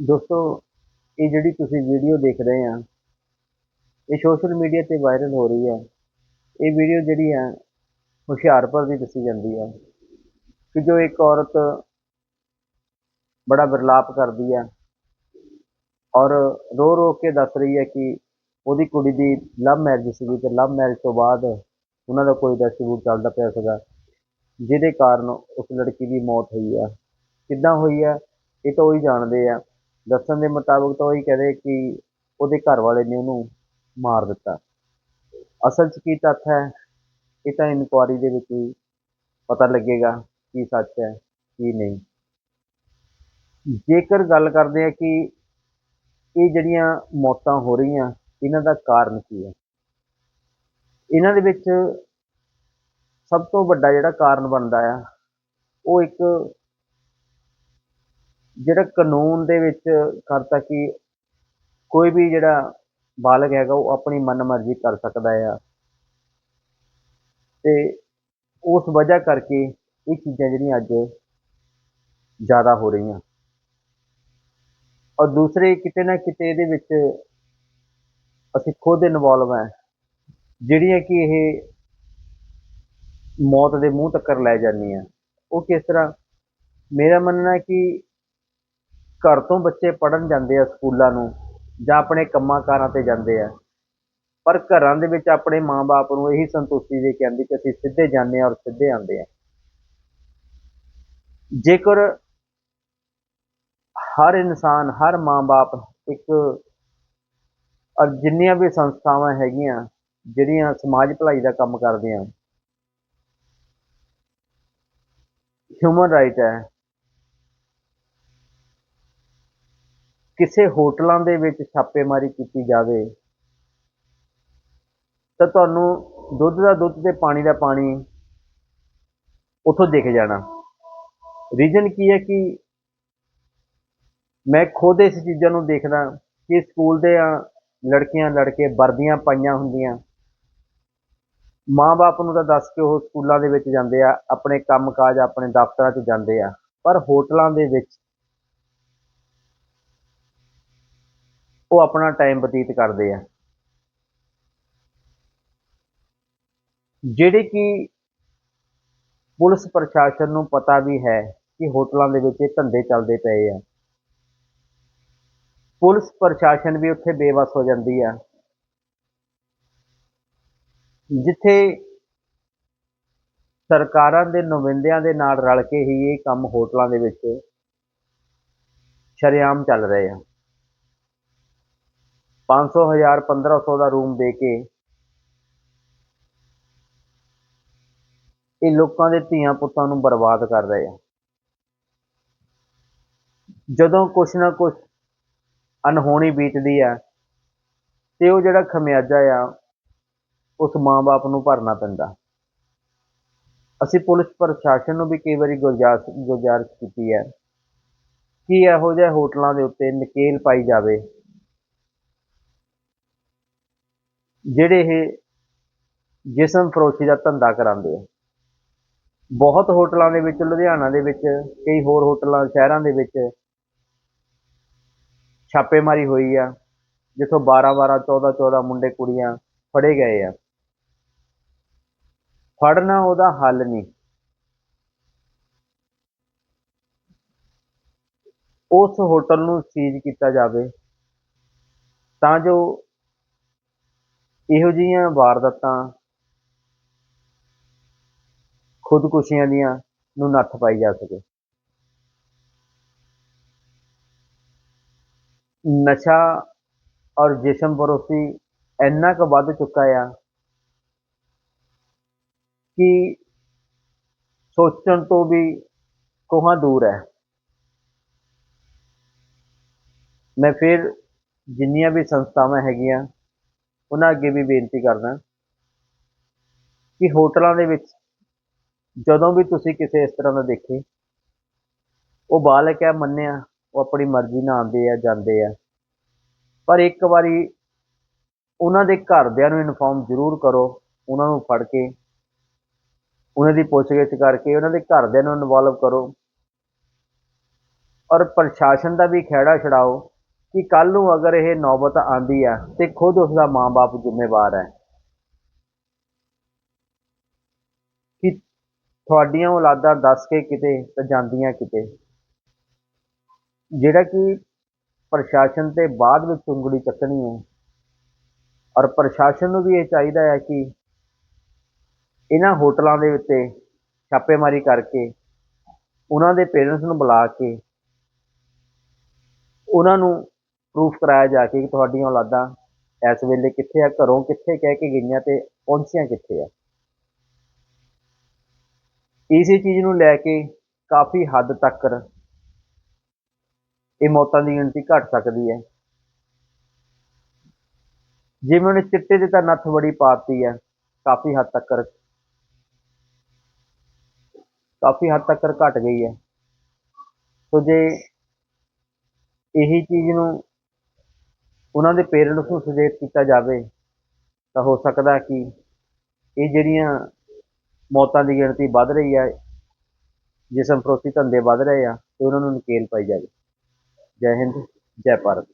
ਦੋਸਤੋ, ਇਹ ਜਿਹੜੀ ਤੁਸੀਂ ਵੀਡੀਓ ਦੇਖ ਰਹੇ ਆ, ਇਹ ਸੋਸ਼ਲ ਮੀਡੀਆ ਤੇ ਵਾਇਰਲ ਹੋ ਰਹੀ ਹੈ ਇਹ ਵੀਡੀਓ ਜਿਹੜੀ ਹੈ ਹੁਸ਼ਿਆਰਪੁਰ ਦੀ ਦੱਸੀ ਜਾਂਦੀ ਹੈ ਕਿ ਜੋ ਇੱਕ ਔਰਤ ਬੜਾ ਵਿਰਲਾਪ ਕਰਦੀ ਆ ਔਰ ਰੋ ਰੋ ਕੇ ਦੱਸ ਰਹੀ ਹੈ ਕਿ ਉਹਦੀ ਕੁੜੀ ਦੀ ਲਵ ਮੈਰਿਜ ਸੀਗੀ ਤੇ ਲਵ ਮੈਰਿਜ ਤੋਂ ਬਾਅਦ ਉਹਨਾਂ ਦਾ ਕੋਈ ਡਿਸਪਿਊਟ ਚੱਲਦਾ ਪਿਆ ਸੀਗਾ, ਜਿਹਦੇ ਕਾਰਨ ਉਸ ਲੜਕੀ ਦੀ ਮੌਤ ਹੋਈ ਆ। ਕਿੱਦਾਂ ਹੋਈ ਆ, ਇਹ ਤਾਂ ਉਹੀ ਜਾਣਦੇ ਆ। ਦੱਸਣ ਦੇ ਮੁਤਾਬਕ ਤਾਂ ਉਹੀ ਕਹਦੇ ਕਿ ਉਹਦੇ ਘਰ ਵਾਲੇ ਨੇ ਉਹਨੂੰ ਮਾਰ ਦਿੱਤਾ। ਅਸਲ 'ਚ ਕੀ ਤੱਥ ਹੈ, ਇਹ ਤਾਂ ਇਨਕੁਆਰੀ ਦੇ ਵਿੱਚ ਹੀ ਪਤਾ ਲੱਗੇਗਾ ਕੀ ਸੱਚ ਹੈ, ਕੀ ਨਹੀਂ। ਜੇਕਰ ਗੱਲ ਕਰਦੇ ਆ ਕਿ ਇਹ ਜਿਹੜੀਆਂ ਮੌਤਾਂ ਹੋ ਰਹੀਆਂ, ਇਹਨਾਂ ਦਾ ਕਾਰਨ ਕੀ ਹੈ? ਇਹਨਾਂ ਦੇ ਵਿੱਚ ਸਭ ਤੋਂ ਵੱਡਾ ਜਿਹੜਾ ਕਾਰਨ ਬਣਦਾ ਆ, ਉਹ ਇੱਕ ਜਿਹੜਾ ਕਾਨੂੰਨ ਦੇ ਵਿੱਚ ਕਰਤਾ ਕਿ ਕੋਈ ਵੀ ਜਿਹੜਾ ਬਾਲਗ ਹੈਗਾ, ਉਹ ਆਪਣੀ ਮਨਮਰਜ਼ੀ ਕਰ ਸਕਦਾ ਆ। ਤੇ ਉਸ ਵਜ੍ਹਾ ਕਰਕੇ ਇਹ ਚੀਜ਼ਾਂ ਜਿਹੜੀਆਂ ਅੱਜ ਜ਼ਿਆਦਾ ਹੋ ਰਹੀਆਂ। ਔਰ ਦੂਸਰੇ ਕਿਤੇ ਨਾ ਕਿਤੇ ਇਹਦੇ ਵਿੱਚ ਅਸੀਂ ਖੁਦ ਇਨਵੋਲਵ ਹੈ ਜਿਹੜੀਆਂ ਕਿ ਇਹ ਮੌਤ ਦੇ ਮੂੰਹ ਤੱਕ ਲੈ ਜਾਂਦੀਆਂ। ਉਹ ਕਿਸ ਤਰ੍ਹਾਂ? ਮੇਰਾ ਮੰਨਣਾ ਕਿ ਘਰ ਤੋਂ ਬੱਚੇ ਪੜਨ ਜਾਂਦੇ ਆ ਸਕੂਲਾਂ ਨੂੰ ਜਾਂ ਆਪਣੇ ਕੰਮਾਂ ਕਾਰਾਂ ਤੇ ਜਾਂਦੇ ਆ। ਪਰ ਘਰਾਂ ਦੇ ਵਿੱਚ ਆਪਣੇ ਮਾਪੇ ਨੂੰ ਇਹੀ ਸੰਤੁਸ਼ਟੀ ਦੇ ਕੇ ਆਂਦੀ ਕਿ ਅਸੀਂ ਸਿੱਧੇ ਜਾਂਦੇ ਆ ਔਰ ਸਿੱਧੇ ਆਉਂਦੇ ਆ। ਜੇਕਰ ਹਰ ਇਨਸਾਨ, ਹਰ ਮਾਪੇ ਇੱਕ ਔਰ ਜਿੰਨੀਆਂ ਵੀ ਸੰਸਥਾਵਾਂ ਹੈਗੀਆਂ, ਜਿਹੜੀਆਂ ਸਮਾਜ ਭਲਾਈ ਦਾ ਕੰਮ ਕਰਦੀਆਂ ਹਿਊਮਨ ਰਾਈਟ ਹੈ। ਕਿਸੇ ਹੋਟਲਾਂ ਦੇ ਵਿੱਚ ਛਾਪੇਮਾਰੀ ਕੀਤੀ ਜਾਵੇ, ਤਾਂ ਤੁਹਾਨੂੰ ਦੁੱਧ ਦਾ ਦੁੱਧ ਤੇ ਪਾਣੀ ਦਾ ਪਾਣੀ ਉੱਥੋਂ ਦਿਖ ਜਾਣਾ। ਰੀਜਨ ਕੀ ਹੈ ਕਿ ਮੈਂ ਖੁਦ ਇਸ ਚੀਜ਼ਾਂ ਨੂੰ ਦੇਖਦਾ ਕਿ ਸਕੂਲ ਦੇ ਲੜਕੀਆਂ, ਲੜਕੇ ਵਰਦੀਆਂ ਪਾਈਆਂ ਹੁੰਦੀਆਂ। ਮਾਂ-ਬਾਪ ਨੂੰ ਤਾਂ ਦੱਸ ਕੇ ਉਹ ਸਕੂਲਾਂ ਦੇ ਵਿੱਚ ਜਾਂਦੇ ਆ, ਆਪਣੇ ਕੰਮਕਾਜ ਆਪਣੇ ਦਫ਼ਤਰਾਂ 'ਚ ਜਾਂਦੇ ਆ। ਪਰ ਹੋਟਲਾਂ ਦੇ ਵਿੱਚ ਉਹ ਆਪਣਾ ਟਾਈਮ ਬਤੀਤ ਕਰਦੇ ਆ। ਜਿਹੜੇ ਕਿ ਪੁਲਿਸ ਪ੍ਰਸ਼ਾਸਨ ਨੂੰ ਪਤਾ ਵੀ ਹੈ ਕਿ ਹੋਟਲਾਂ ਦੇ ਵਿੱਚ ਇਹ ਧੰਦੇ ਚੱਲਦੇ ਪਏ ਆ। ਪੁਲਿਸ ਪ੍ਰਸ਼ਾਸਨ ਵੀ ਉੱਥੇ ਬੇਵਸ ਹੋ ਜਾਂਦੀ ਆ। ਜਿੱਥੇ ਸਰਕਾਰਾਂ ਦੇ ਨੁਮਾਇੰਦਿਆਂ ਦੇ ਨਾਲ ਰਲ ਕੇ ਹੀ ਇਹ ਕੰਮ ਹੋਟਲਾਂ ਦੇ ਵਿੱਚ ਸ਼ਰੇਆਮ ਚੱਲ ਰਹੇ ਆ। 500 ਹਜ਼ਾਰ 1500 ਦਾ ਰੂਮ ਦੇ ਕੇ ਇਹ ਲੋਕਾਂ ਦੇ ਧੀਆਂ ਪੁੱਤਾਂ ਨੂੰ ਬਰਬਾਦ ਕਰ ਰਹੇ ਆ। ਜਦੋਂ ਕੁਛ ਨਾ ਕੁਛ ਅਨਹੋਣੀ ਬੀਤਦੀ ਆ ਤੇ ਉਹ ਜਿਹੜਾ ਖਮਿਆਜਾ ਆ, ਉਸ ਮਾਂ-ਬਾਪ ਨੂੰ ਭਰਨਾ ਪੈਂਦਾ। ਅਸੀਂ ਪੁਲਿਸ ਪ੍ਰਸ਼ਾਸਨ ਨੂੰ ਵੀ ਕਈ ਵਾਰੀ ਗੁਰਜਾਰਿਸ਼ ਗੁਰਜਾਰਿਸ਼ ਕੀਤੀ ਹੈ ਕਿ ਇਹੋ ਜਿਹੇ ਹੋਟਲਾਂ ਦੇ ਉੱਤੇ ਨਕੇਲ ਪਾਈ ਜਾਵੇ। ਜਿਹੜੇ ਇਹ ਜਿਸਮ ਫਰੋਸ਼ੀ ਦਾ ਧੰਦਾ ਕਰਾਉਂਦੇ ਆ। ਬਹੁਤ ਹੋਟਲਾਂ ਦੇ ਵਿੱਚ, ਲੁਧਿਆਣਾ ਦੇ ਵਿੱਚ, ਕਈ ਹੋਰ ਹੋਟਲਾਂ, ਸ਼ਹਿਰਾਂ ਦੇ ਵਿੱਚ ਛਾਪੇਮਾਰੀ ਹੋਈ ਆ, ਜਿੱਥੋਂ 12 12 14 14 ਮੁੰਡੇ ਕੁੜੀਆਂ ਫੜੇ ਗਏ ਆ। ਫੜਨਾ ਉਹਦਾ ਹੱਲ ਨਹੀਂ। ਉਸ ਹੋਟਲ ਨੂੰ ਸੀਜ਼ ਕੀਤਾ ਜਾਵੇ, ਤਾਂ ਜੋ ਇਹੋ ਜਿਹੀਆਂ ਵਾਰਦਾਤਾਂ ਖੁਦਕੁਸ਼ੀਆਂ ਦੀਆਂ ਨੂੰ ਨੱਥ ਪਾਈ ਜਾ ਸਕੇ। ਨਸ਼ਾ ਔਰ ਜਿਸਮ ਪਰੋਸੀ ਇੰਨਾ ਕੁ ਵੱਧ ਚੁੱਕਾ ਆ ਕਿ ਸੋਚਣ ਤੋਂ ਵੀ ਕੋਹਾਂ ਦੂਰ ਹੈ। ਮੈਂ ਫਿਰ ਜਿੰਨੀਆਂ ਵੀ ਸੰਸਥਾਵਾਂ ਹੈਗੀਆਂ ਉਹਨਾਂ ਅੱਗੇ ਵੀ ਬੇਨਤੀ ਕਰਦਾ ਕਿ ਹੋਟਲਾਂ ਦੇ ਵਿੱਚ ਜਦੋਂ ਵੀ ਤੁਸੀਂ ਕਿਸੇ ਇਸ ਤਰ੍ਹਾਂ ਦਾ ਦੇਖੇ, ਉਹ ਬਾਲਕ ਹੈ ਮੰਨਿਆ ਉਹ ਆਪਣੀ ਮਰਜ਼ੀ ਨਾਲ ਆਉਂਦੇ ਆ, ਜਾਂਦੇ ਆ। ਪਰ ਇੱਕ ਵਾਰੀ ਉਹਨਾਂ ਦੇ ਘਰਦਿਆਂ ਨੂੰ ਇਨਫੋਰਮ ਜ਼ਰੂਰ ਕਰੋ, ਉਹਨਾਂ ਨੂੰ ਫੜ ਕੇ, ਉਹਨਾਂ ਦੀ ਪੁੱਛਗਿੱਛ ਕਰਕੇ ਉਹਨਾਂ ਦੇ ਘਰਦਿਆਂ ਨੂੰ ਇਨਵੋਲਵ ਕਰੋ। ਔਰ ਪ੍ਰਸ਼ਾਸਨ ਦਾ ਵੀ ਖਹਿੜਾ ਛਡਾਓ। ਕਿ ਕੱਲ ਨੂੰ ਅਗਰ ਇਹ ਨੌਬਤ ਆਂਦੀ ਆ ਤੇ ਖੁਦ ਉਸ ਦਾ ਮਾਂ-ਬਾਪ ਜ਼ਿੰਮੇਵਾਰ ਹੈ। ਕਿ ਤੁਹਾਡੀਆਂ ਔਲਾਦਾਂ ਦੱਸ ਕੇ ਕਿਤੇ ਤਾਂ ਜਾਂਦੀਆਂ ਕਿਤੇ। ਜਿਹੜਾ ਕਿ ਪ੍ਰਸ਼ਾਸਨ ਤੇ ਬਾਅਦ ਵਿੱਚ ਉਂਗਲੀ ਚੱਕਣੀ ਹੈ। ਔਰ ਪ੍ਰਸ਼ਾਸਨ ਨੂੰ ਵੀ ਇਹ ਚਾਹੀਦਾ ਹੈ ਕਿ ਇਹਨਾਂ ਹੋਟਲਾਂ ਦੇ ਉੱਤੇ ਛਾਪੇਮਾਰੀ ਕਰਕੇ, ਉਹਨਾਂ ਦੇ ਪੇਰੈਂਟਸ ਨੂੰ ਬੁਲਾ ਕੇ, ਉਹਨਾਂ ਨੂੰ ਪ੍ਰੂਫ ਕਰਾਇਆ ਜਾ ਕੇ ਕਿ ਤੁਹਾਡੀਆਂ ਔਲਾਦਾਂ ਇਸ ਵੇਲੇ ਕਿੱਥੇ ਆ, ਘਰੋਂ ਕਿੱਥੇ ਕਹਿ ਕੇ ਗਈਆਂ ਤੇ ਪਹੁੰਚੀਆਂ ਕਿੱਥੇ ਆ। ਇਸੇ ਚੀਜ਼ ਨੂੰ ਲੈ ਕੇ ਕਾਫੀ ਹੱਦ ਤੱਕ ਇਹ ਮੌਤਾਂ ਦੀ ਗਿਣਤੀ ਘਟ ਸਕਦੀ ਹੈ। ਜਿਵੇਂ ਉਹਨੇ ਚਿੱਟੇ ਦੇ ਤਾਂ ਨੱਥ ਬੜੀ ਪਾਤੀ ਹੈ ਕਾਫੀ ਹੱਦ ਤੱਕ, ਕਾਫੀ ਹੱਦ ਤੱਕ ਘਟ ਗਈ ਹੈ। ਸੋ ਜੇ ਇਹੀ ਚੀਜ਼ ਨੂੰ ਉਹਨਾਂ ਦੇ ਪੇਰੈਂਟਸ ਨੂੰ ਸੁਜੇਤ ਕੀਤਾ ਜਾਵੇ, ਤਾਂ ਹੋ ਸਕਦਾ ਕਿ ਇਹ ਜਿਹੜੀਆਂ ਮੌਤਾਂ ਦੀ ਗਿਣਤੀ ਵੱਧ ਰਹੀ ਹੈ ਜਿਸਮ ਫਰੋਤੀ ਧੰਦੇ ਵੱਧ ਰਹੇ ਆ, ਤੇ ਉਹਨਾਂ ਨੂੰ ਨਕੇਲ ਪਾਈ ਜਾਵੇ। ਜੈ ਹਿੰਦ, ਜੈ ਭਾਰਤ।